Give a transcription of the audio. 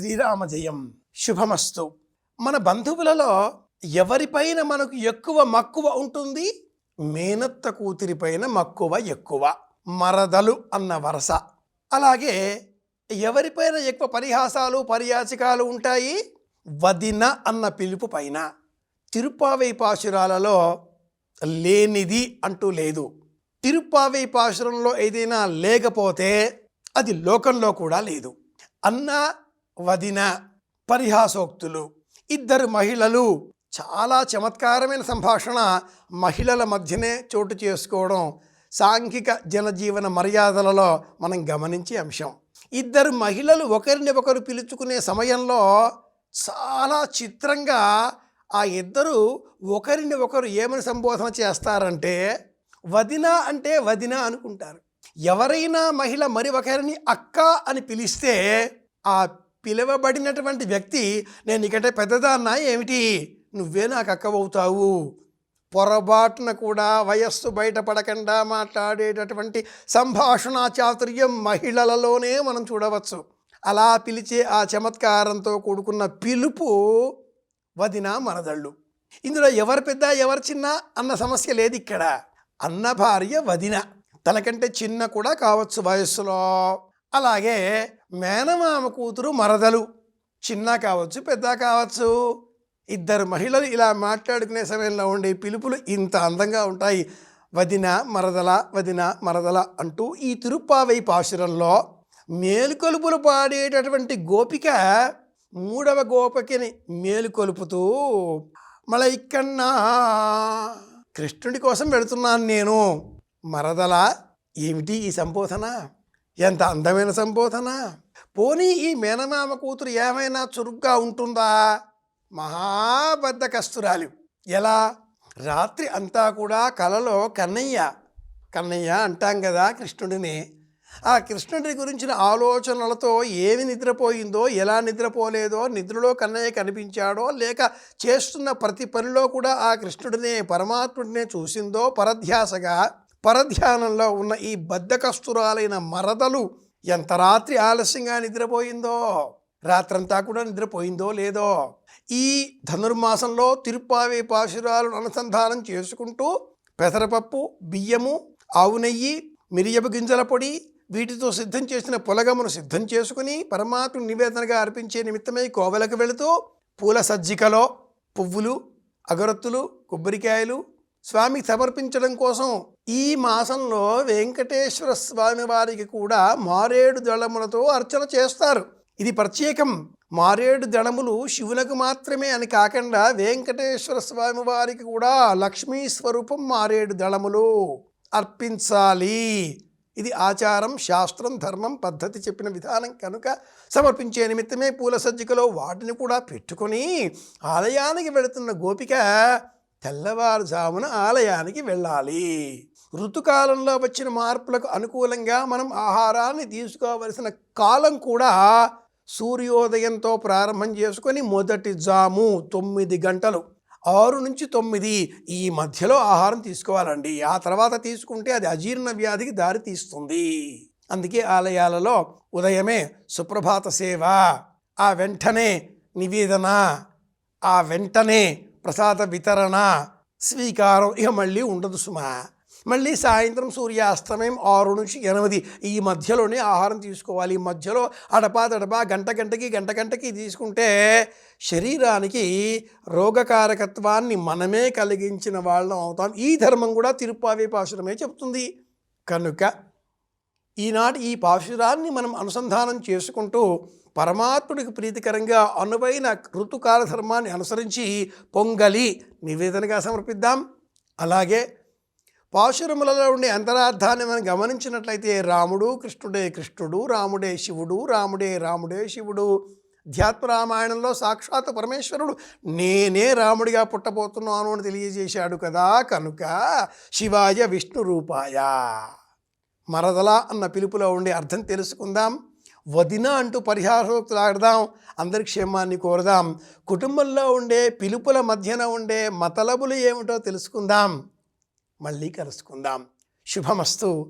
శ్రీరామ జయం. శుభమస్తు. మన బంధువులలో ఎవరిపైన మనకు ఎక్కువ మక్కువ ఉంటుంది? మేనత్త కూతురిపైన మక్కువ ఎక్కువ. మరదలు అన్న వరస. అలాగే ఎవరిపైన ఎక్కువ పరిహాసాలు పరియాచకాలు ఉంటాయి? వదిన అన్న పిలుపు పైన. తిరుపావై పాశురాలలో లేనిది అంటూ లేదు. తిరుపావై పాశురంలో ఏదైనా లేకపోతే అది లోకంలో కూడా లేదు. అన్న వదిన పరిహాసోక్తులు. ఇద్దరు మహిళలు. చాలా చమత్కారమైన సంభాషణ మహిళల మధ్యనే చోటు చేసుకోవడం సాంఘిక జనజీవన మర్యాదలలో మనం గమనించే అంశం. ఇద్దరు మహిళలు ఒకరిని ఒకరు పిలుచుకునే సమయంలో చాలా చిత్రంగా ఆ ఇద్దరు ఒకరిని ఒకరు ఏమని సంబోధన చేస్తారంటే వదిన అంటే వదిన అనుకుంటారు. ఎవరైనా మహిళ మరి ఒకరిని అక్క అని పిలిస్తే ఆ పిలువబడినటువంటి వ్యక్తి నేను ఇకటే పెద్దదాన్నా ఏమిటి? నువ్వే నాకు అక్కవవుతావు పొరపాటున కూడా వయస్సు బయటపడకుండా మాట్లాడేటటువంటి సంభాషణ చాతుర్యం మహిళలలోనే మనం చూడవచ్చు. అలా పిలిచే ఆ చమత్కారంతో కూడుకున్న పిలుపు వదిన మనదళ్ళు. ఇందులో ఎవరు పెద్ద ఎవరు చిన్న అన్న సమస్య లేదు ఇక్కడ. అన్న భార్య వదిన. తనకంటే చిన్న కూడా కావచ్చు వయస్సులో. అలాగే మేనమామ కూతురు మరదలు. చిన్న కావచ్చు పెద్ద కావచ్చు. ఇద్దరు మహిళలు ఇలా మాట్లాడుకునే సమయంలో ఉండే పిలుపులు ఇంత అందంగా ఉంటాయి. వదిన మరదల వదిన మరదల అంటూ ఈ తిరుప్పావై పాశురంలో మేలుకొలుపులు పాడేటటువంటి గోపిక మూడవ గోపికని మేలుకొలుపుతూ మలైకన్నా కృష్ణుడి కోసం వెళుతున్నాను నేను. మరదల ఏమిటి ఈ సంబోధన? ఎంత అందమైన సంబోధన. పోనీ ఈ మేనమామ కూతురు ఏమైనా చురుగ్గా ఉంటుందా? మహాబద్ధ కస్తురాలు ఎలా? రాత్రి అంతా కూడా కలలో కన్నయ్య. కన్నయ్య అంటాం కదా కృష్ణుడిని. ఆ కృష్ణుడి గురించిన ఆలోచనలతో ఏమి నిద్రపోయిందో ఎలా నిద్రపోలేదో నిద్రలో కన్నయ్య కనిపించాడో లేక చేస్తున్న ప్రతి పనిలో కూడా ఆ కృష్ణుడినే పరమాత్ముడినే చూసిందో పరధ్యాసగా పరధ్యానంలో ఉన్న ఈ బద్ధకస్తురాలైన మరదలు ఎంత రాత్రి ఆలస్యంగా నిద్రపోయిందో రాత్రంతా కూడా నిద్రపోయిందో లేదో ఈ ధనుర్మాసంలో తిరుపావి పాశురాలను అనుసంధానం చేసుకుంటూ పెసరపప్పు బియ్యము ఆవు నెయ్యి మిరియపు గింజల పొడి వీటితో సిద్ధం చేసిన పొలగమును సిద్ధం చేసుకుని పరమాత్మ నివేదనగా అర్పించే నిమిత్తమై కోవెలకు వెళుతూ పూల సజ్జికలో పువ్వులు అగరొత్తులు కొబ్బరికాయలు స్వామికి సమర్పించడం కోసం ఈ మాసంలో వెంకటేశ్వర స్వామి వారికి కూడా మారేడు దళములతో అర్చన చేస్తారు. ఇది ప్రత్యేకం. మారేడు దళములు శివులకు మాత్రమే అని కాకుండా వెంకటేశ్వర స్వామి వారికి కూడా లక్ష్మీ స్వరూపం మారేడు దళములు అర్పించాలి. ఇది ఆచారం శాస్త్రం ధర్మం పద్ధతి చెప్పిన విధానం కనుక సమర్పించే నిమిత్తమే పూల సజ్జికలో వాటిని కూడా పెట్టుకొని ఆలయానికి వెళుతున్న గోపిక తెల్లవారుజామున ఆలయానికి వెళ్ళాలి. ఋతుకాలంలో వచ్చిన మార్పులకు అనుకూలంగా మనం ఆహారాన్ని తీసుకోవలసిన కాలం కూడా సూర్యోదయంతో ప్రారంభం చేసుకొని మొదటి జాము తొమ్మిది గంటలు. ఆరు నుంచి తొమ్మిది ఈ మధ్యలో ఆహారం తీసుకోవాలండి. ఆ తర్వాత తీసుకుంటే అది అజీర్ణ వ్యాధికి దారి తీస్తుంది. అందుకే ఆలయాలలో ఉదయమే సుప్రభాత సేవ ఆ వెంటనే నివేదన ఆ వెంటనే ప్రసాద వితరణ స్వీకారం ఇక మళ్ళీ ఉండదు సుమా. మళ్ళీ సాయంత్రం సూర్యాస్తమయం ఆరు నుంచి ఎనిమిది. ఈ మధ్యలోనే ఆహారం తీసుకోవాలి. ఈ మధ్యలో అడపా తడపా గంట గంటకి గంట గంటకి తీసుకుంటే శరీరానికి రోగకారకత్వాన్ని మనమే కలిగించిన వాళ్ళం అవుతాం. ఈ ధర్మం కూడా తిరుపావే పాశురమే చెప్తుంది కనుక ఈనాటి ఈ పాశురాన్ని మనం అనుసంధానం చేసుకుంటూ పరమాత్ముడికి ప్రీతికరంగా అనువైన ఋతుకాల ధర్మాన్ని అనుసరించి పొంగలి నివేదనగా సమర్పిద్దాం. అలాగే పాశురములలో ఉండే అంతరార్థాన్ని మనం గమనించినట్లయితే రాముడు కృష్ణుడే కృష్ణుడు రాముడే శివుడు రాముడే రాముడే శివుడు ధ్యాత్మ రామాయణంలో సాక్షాత్ పరమేశ్వరుడు. నేనే రాముడిగా పుట్టబోతున్నాను అని తెలియజేశాడు కదా కనుక శివాయ విష్ణు రూపాయ మరదలా అన్న పిలుపులో ఉండే అర్థం తెలుసుకుందాం. వదిన అంటూ పరిహారోక్తులు ఆడదాం అందరి క్షేమాన్ని కోరదాం. కుటుంబంలో ఉండే పిలుపుల మధ్యన ఉండే మతలబులు ఏమిటో తెలుసుకుందాం. మళ్ళీ కలుసుకుందాం. శుభమస్తు.